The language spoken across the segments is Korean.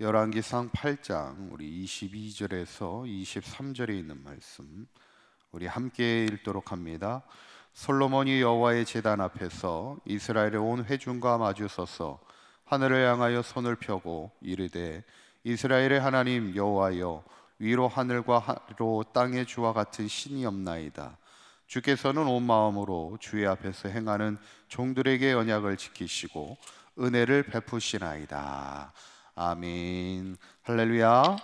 열왕기상 8장 우리 22절에서 23절에 있는 말씀 우리 함께 읽도록 합니다. 솔로몬이 여호와의 제단 앞에서 이스라엘의 온 회중과 마주 서서 하늘을 향하여 손을 펴고 이르되 이스라엘의 하나님 여호와여 위로 하늘과 하로 땅의 주와 같은 신이 없나이다. 주께서는 온 마음으로 주의 앞에서 행하는 종들에게 언약을 지키시고 은혜를 베푸시나이다. 아멘. 할렐루야.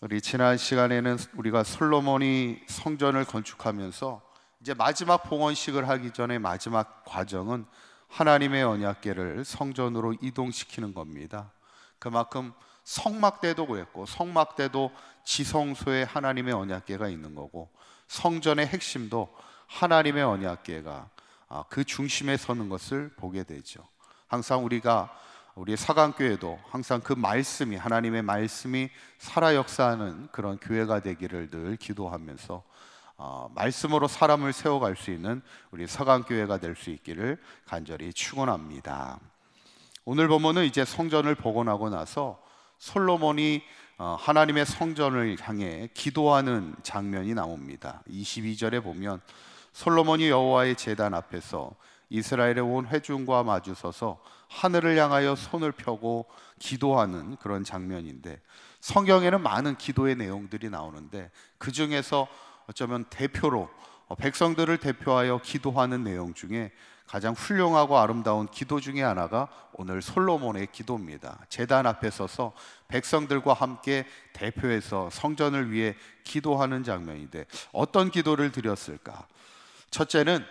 우리 지난 시간에는 우리가 솔로몬이 성전을 건축하면서 이제 마지막 봉헌식을 하기 전에 마지막 과정은 하나님의 언약궤를 성전으로 이동시키는 겁니다. 그만큼 성막대도 그랬고 성막대도 지성소에 하나님의 언약궤가 있는 거고 성전의 핵심도 하나님의 언약궤가 아, 그 중심에 서는 것을 보게 되죠. 항상 우리가 우리 사강교회도 항상 그 말씀이 하나님의 말씀이 살아 역사하는 그런 교회가 되기를 늘 기도하면서 어, 말씀으로 사람을 세워갈 수 있는 우리 사강교회가 될 수 있기를 간절히 축원합니다. 오늘 본문은 이제 성전을 복원하고 나서 솔로몬이 어, 하나님의 성전을 향해 기도하는 장면이 나옵니다. 22절에 보면 솔로몬이 여호와의 제단 앞에서 이스라엘의 온 회중과 마주서서 하늘을 향하여 손을 펴고 기도하는 그런 장면인데 성경에는 많은 기도의 내용들이 나오는데 그 중에서 어쩌면 대표로 어, 백성들을 대표하여 기도하는 내용 중에 가장 훌륭하고 아름다운 기도 중에 하나가 오늘 솔로몬의 기도입니다. 제단 앞에 서서 백성들과 함께 대표해서 성전을 위해 기도하는 장면인데 어떤 기도를 드렸을까? 첫째는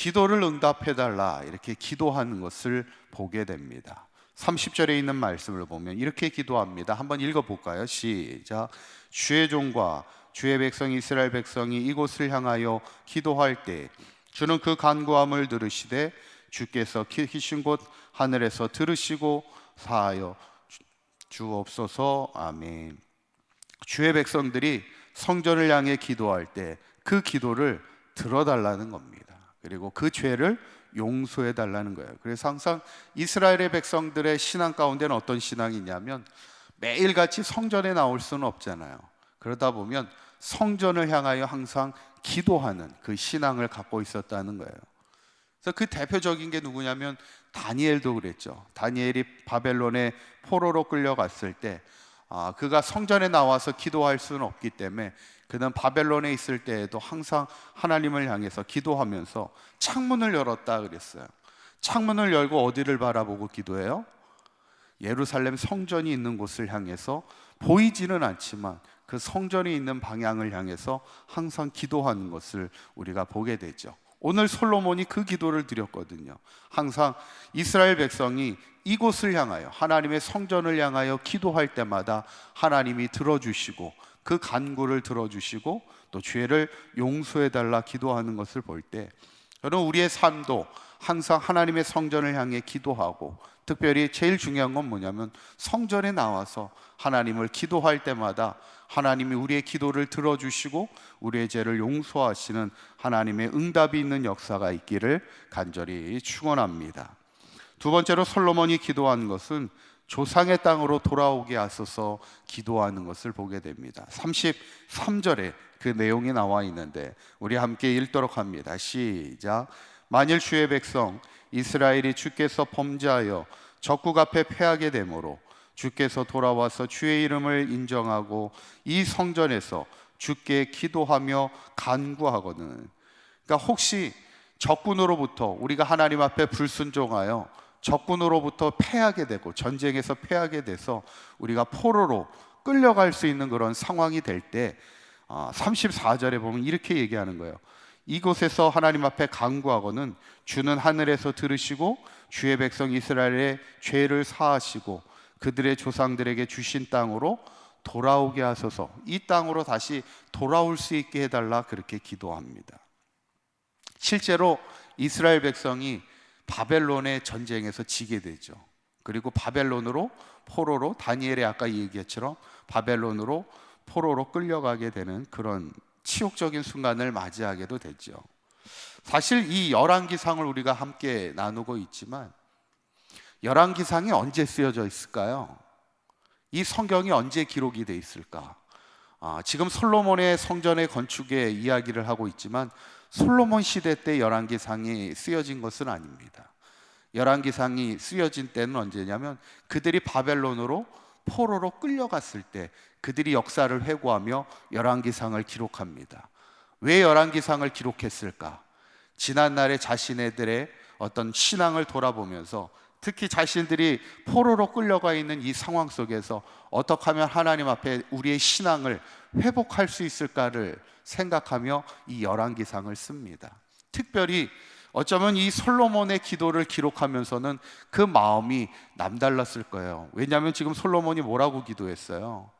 기도를 응답해 달라 이렇게 기도하는 것을 보게 됩니다. 30절에 있는 말씀을 보면 이렇게 기도합니다. 한번 읽어 볼까요? 시작. 주의 종과 주의 백성 이스라엘 백성이 이곳을 향하여 기도할 때 주는 그 간구함을 들으시되 주께서 키신 곳 하늘에서 들으시고 사하여 주옵소서 아멘. 주의 백성들이 성전을 향해 기도할 때 그 기도를 들어달라는 겁니다. 그리고 그 죄를 용서해 달라는 거예요. 그래서 항상 이스라엘의 백성들의 신앙 가운데는 어떤 신앙이 있냐면 매일같이 성전에 나올 수는 없잖아요. 그러다 보면 성전을 향하여 항상 기도하는 그 신앙을 갖고 있었다는 거예요. 그래서 그 대표적인 게 누구냐면 다니엘도 그랬죠. 다니엘이 바벨론에 포로로 끌려갔을 때 아, 그가 성전에 나와서 기도할 수는 없기 때문에 그는 바벨론에 있을 때에도 항상 하나님을 향해서 기도하면서 창문을 열었다 그랬어요. 창문을 열고 어디를 바라보고 기도해요? 예루살렘 성전이 있는 곳을 향해서 보이지는 않지만 그 성전이 있는 방향을 향해서 항상 기도하는 것을 우리가 보게 되죠. 오늘 솔로몬이 그 기도를 드렸거든요. 항상 이스라엘 백성이 이곳을 향하여 하나님의 성전을 향하여 기도할 때마다 하나님이 들어주시고 그 간구를 들어주시고 또 죄를 용서해 달라 기도하는 것을 볼때 저는 우리의 삶도 항상 하나님의 성전을 향해 기도하고 특별히 제일 중요한 건 뭐냐면 성전에 나와서 하나님을 기도할 때마다 하나님이 우리의 기도를 들어주시고 우리의 죄를 용서하시는 하나님의 응답이 있는 역사가 있기를 간절히 축원합니다. 두 번째로 솔로몬이 기도한 것은 조상의 땅으로 돌아오게 하소서 기도하는 것을 보게 됩니다. 33절에 그 내용이 나와 있는데 우리 함께 읽도록 합니다. 시작. 만일 주의 백성 이스라엘이 주께서 범죄하여 적국 앞에 패하게 되므로 주께서 돌아와서 주의 이름을 인정하고 이 성전에서 주께 기도하며 간구하거든. 그러니까 혹시 적군으로부터 우리가 하나님 앞에 불순종하여 적군으로부터 패하게 되고 전쟁에서 패하게 돼서 우리가 포로로 끌려갈 수 있는 그런 상황이 될 때 34절에 아, 보면 이렇게 얘기하는 거예요. 이곳에서 하나님 앞에 간구하고는 주는 하늘에서 들으시고 주의 백성 이스라엘의 죄를 사하시고 그들의 조상들에게 주신 땅으로 돌아오게 하소서. 이 땅으로 다시 돌아올 수 있게 해달라 그렇게 기도합니다. 실제로 이스라엘 백성이 바벨론의 전쟁에서 지게 되죠. 그리고 바벨론으로 포로로 다니엘의 아까 얘기했처럼 바벨론으로 포로로 끌려가게 되는 그런 치욕적인 순간을 맞이하게도 되죠. 사실 이 열왕기상을 우리가 함께 나누고 있지만 열왕기상이 언제 쓰여져 있을까요? 이 성경이 언제 기록이 돼 있을까? 아, 지금 솔로몬의 성전의 건축의 이야기를 하고 있지만 솔로몬 시대 때 열왕기상이 쓰여진 것은 아닙니다. 열왕기상이 쓰여진 때는 언제냐면 그들이 바벨론으로 포로로 끌려갔을 때 그들이 역사를 회고하며 열왕기상을 기록합니다. 왜 열왕기상을 기록했을까? 지난날의 자신네들의 어떤 신앙을 돌아보면서 특히 자신들이 포로로 끌려가 있는 이 상황 속에서 어떻게 하면 하나님 앞에 우리의 신앙을 회복할 수 있을까를 생각하며 이 열왕기상을 씁니다. 특별히 어쩌면 이 솔로몬의 기도를 기록하면서는 그 마음이 남달랐을 거예요. 왜냐하면 지금 솔로몬이 뭐라고 기도했어요?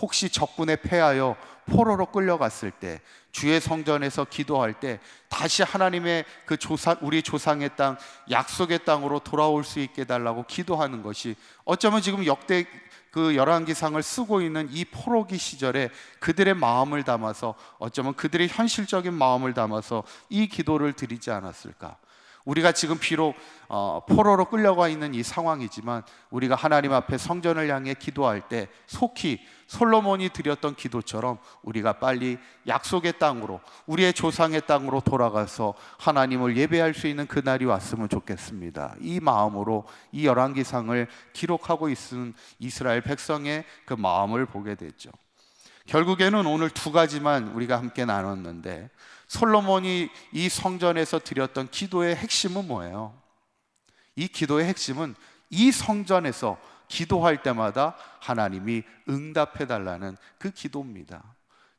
혹시 적군에 패하여 포로로 끌려갔을 때 주의 성전에서 기도할 때 다시 하나님의 그 조상 우리 조상의 땅 약속의 땅으로 돌아올 수 있게 달라고 기도하는 것이 어쩌면 지금 역대 그 열왕기상을 쓰고 있는 이 포로기 시절에 그들의 마음을 담아서 어쩌면 그들의 현실적인 마음을 담아서 이 기도를 드리지 않았을까? 우리가 지금 비록 어, 포로로 끌려가 있는 이 상황이지만 우리가 하나님 앞에 성전을 향해 기도할 때 속히 솔로몬이 드렸던 기도처럼 우리가 빨리 약속의 땅으로 우리의 조상의 땅으로 돌아가서 하나님을 예배할 수 있는 그날이 왔으면 좋겠습니다. 이 마음으로 이 열왕기상을 기록하고 있는 이스라엘 백성의 그 마음을 보게 됐죠. 결국에는 오늘 두 가지만 우리가 함께 나눴는데 솔로몬이 이 성전에서 드렸던 기도의 핵심은 뭐예요? 이 기도의 핵심은 이 성전에서 기도할 때마다 하나님이 응답해 달라는 그 기도입니다.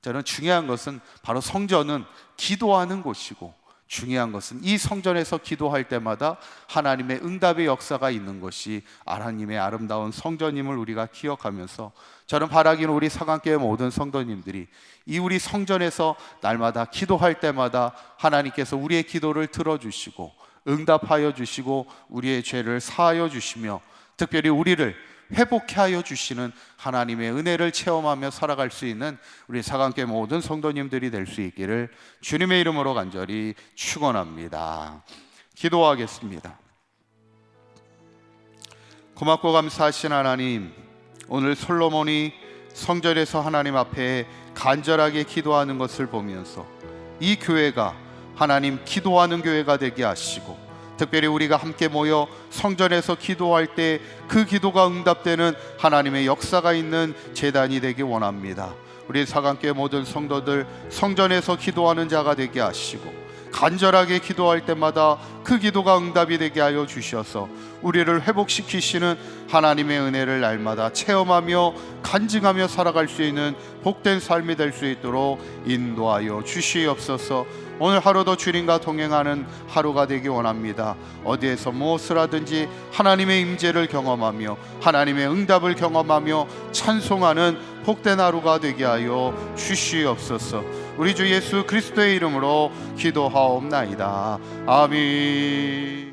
저는 중요한 것은 바로 성전은 기도하는 곳이고 중요한 것은 이 성전에서 기도할 때마다 하나님의 응답의 역사가 있는 것이 하나님의 아름다운 성전임을 우리가 기억하면서 저는 바라기는 우리 사관교회 모든 성도님들이 이 우리 성전에서 날마다 기도할 때마다 하나님께서 우리의 기도를 들어주시고 응답하여 주시고 우리의 죄를 사하여 주시며 특별히 우리를 회복해 하여 주시는 하나님의 은혜를 체험하며 살아갈 수 있는 우리 사관계 모든 성도님들이 될 수 있기를 주님의 이름으로 간절히 축원합니다. 기도하겠습니다. 고맙고 감사하신 하나님, 오늘 솔로몬이 성전에서 하나님 앞에 간절하게 기도하는 것을 보면서 이 교회가 하나님 기도하는 교회가 되게 하시고 특별히 우리가 함께 모여 성전에서 기도할 때 그 기도가 응답되는 하나님의 역사가 있는 재단이 되기 원합니다. 우리 사관교회 모든 성도들 성전에서 기도하는 자가 되게 하시고 간절하게 기도할 때마다 그 기도가 응답이 되게 하여 주셔서 우리를 회복시키시는 하나님의 은혜를 날마다 체험하며 간증하며 살아갈 수 있는 복된 삶이 될 수 있도록 인도하여 주시옵소서. 오늘 하루도 주님과 동행하는 하루가 되기 원합니다. 어디에서 무엇을 하든지 하나님의 임재를 경험하며 하나님의 응답을 경험하며 찬송하는 복된 하루가 되게 하여 주시옵소서. 우리 주 예수 그리스도의 이름으로 기도하옵나이다. 아멘.